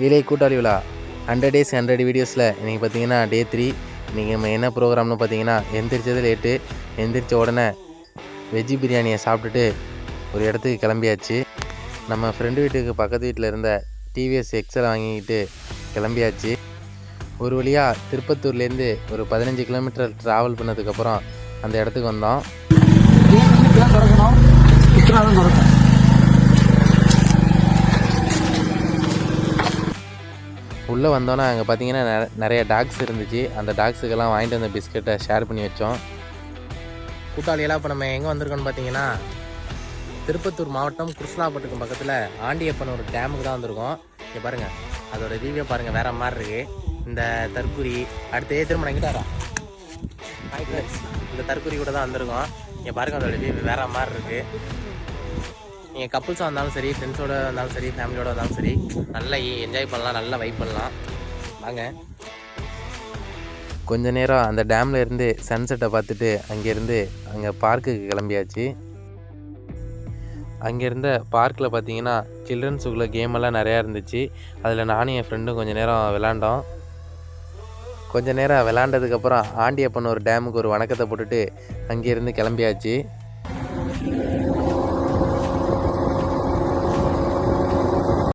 இலை கூட்டாளி விழா. ஹண்ட்ரட் டேஸ் ஹண்ட்ரட் வீடியோஸில் இன்றைக்கி பார்த்தீங்கன்னா டே த்ரீ இன்றைக்கி நம்ம என்ன ப்ரோக்ராம்னு பார்த்தீங்கன்னா எந்திரிச்சது லேட்டு எந்திரிச்ச உடனே வெஜ்ஜி பிரியாணியை சாப்பிட்டுட்டு ஒரு இடத்துக்கு கிளம்பியாச்சு. நம்ம ஃப்ரெண்டு வீட்டுக்கு பக்கத்து வீட்டில் இருந்த டிவிஎஸ் எக்ஸல் வாங்கிக்கிட்டு கிளம்பியாச்சு. ஒரு வழியாக திருப்பத்தூர்லேருந்து ஒரு பதினஞ்சு கிலோமீட்டர் ட்ராவல் பண்ணதுக்கப்புறம் அந்த இடத்துக்கு வந்தோம். உள்ளே வந்தோன்னே அங்கே பார்த்தீங்கன்னா நிற- நிறைய டாக்ஸ் இருந்துச்சு. அந்த டாக்ஸுக்கெல்லாம் வாங்கிட்டு வந்த பிஸ்கெட்டை ஷேர் பண்ணி வச்சோம். கூட்டாளியெல்லாம் இப்போ நம்ம எங்கே வந்திருக்கோம்னு பார்த்தீங்கன்னா திருப்பத்தூர் மாவட்டம் கிருஷ்ணாபட்டுக்கும் பக்கத்தில் ஆண்டியப்பன் ஒரு டேமுக்கு தான் வந்திருக்கோம். இங்கே பாருங்கள் அதோட வியூவே பாருங்கள் வேறு மாதிரி இருக்கு. இந்த தற்குறி அடுத்து திருமணம் திரும்ப எங்கிட்ட வரா இந்த தற்குறி கூட தான் வந்திருக்கோம். இங்கே பாருங்கள் அதோட வியூ வேறு மாதிரி இருக்குது நீங்கள் கப்புள்ஸாக இருந்தாலும் சரி ஃப்ரெண்ட்ஸோடு வந்தாலும் சரி ஃபேமிலியோட இருந்தாலும் சரி நல்லா என்ஜாய் பண்ணலாம் நல்லா வைப் பண்ணலாம். வாங்க. கொஞ்ச நேரம் அந்த டேமில் இருந்து சன்செட்டை பார்த்துட்டு அங்கேருந்து அங்கே பார்க்குக்கு கிளம்பியாச்சு. அங்கே இருந்த பார்க்கில் பார்த்தீங்கன்னா சில்ட்ரன்ஸுக்குள்ள கேம் எல்லாம் நிறையா இருந்துச்சு. அதில் நானும் என் ஃப்ரெண்டும் கொஞ்சம் நேரம் விளாண்டோம் கொஞ்ச நேரம் விளாண்டதுக்கப்புறம் ஆண்டியப்பன் ஒரு டேமுக்கு ஒரு வணக்கத்தை போட்டுட்டு அங்கேருந்து கிளம்பியாச்சு.